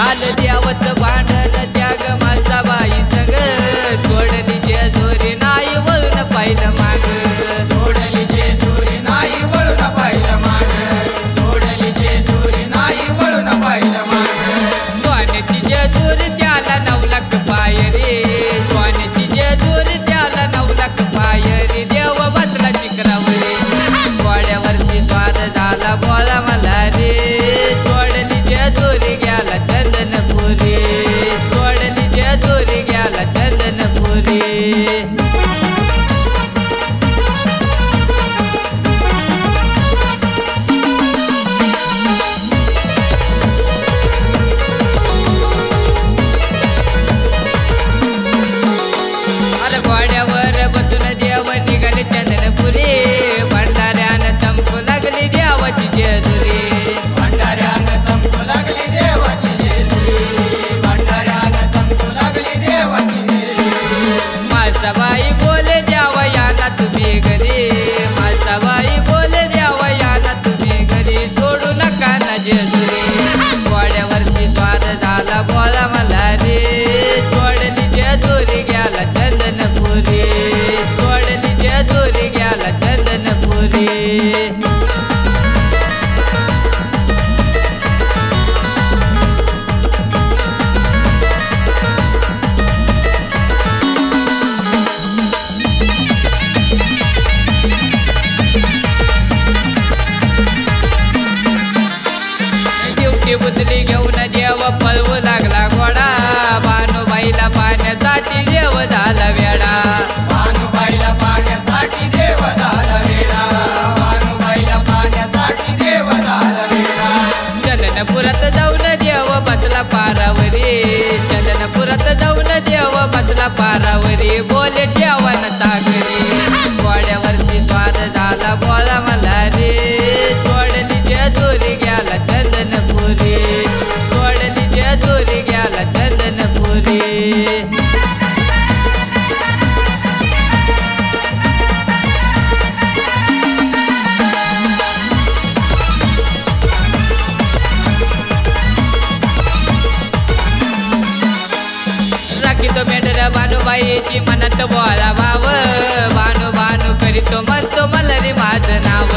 झालं द्यावत माळसाबाई बोले द्यावा याना तुम्ही घरी. माळसाबाई बोले द्यावा याना तुम्ही घरी. सोडू नका ना जेजुरी. पाण्याची बुदली घेऊन देव पळवू लागला घोडा. भानुबाईला पाण्यासाठी देव झाला वेडा. भानुबाईला पाण्यासाठी देव झाला वेडा. भानुबाईला पाण्यासाठी देव झाला वेडा. चंदनपुरात जाऊन देव बसला पारावरी. चंदनपुरात जाऊन देव बसला पारावरी. भानुबाईची मनात बोला भाव भानू भानू करीतो म्हणतो मला रे माझं नाव.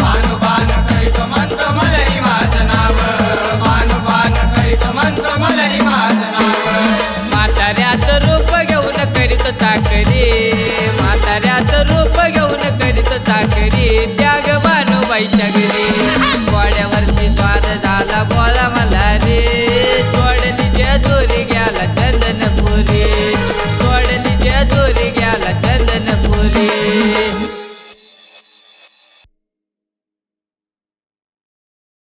भानु बान करीतो म्हणतो मलरी माझं नाव. भानु बान करीतो म्हणतो मलरी माझं नाव. म्हाताऱ्याचं रूप घेऊन करीत चाकरी.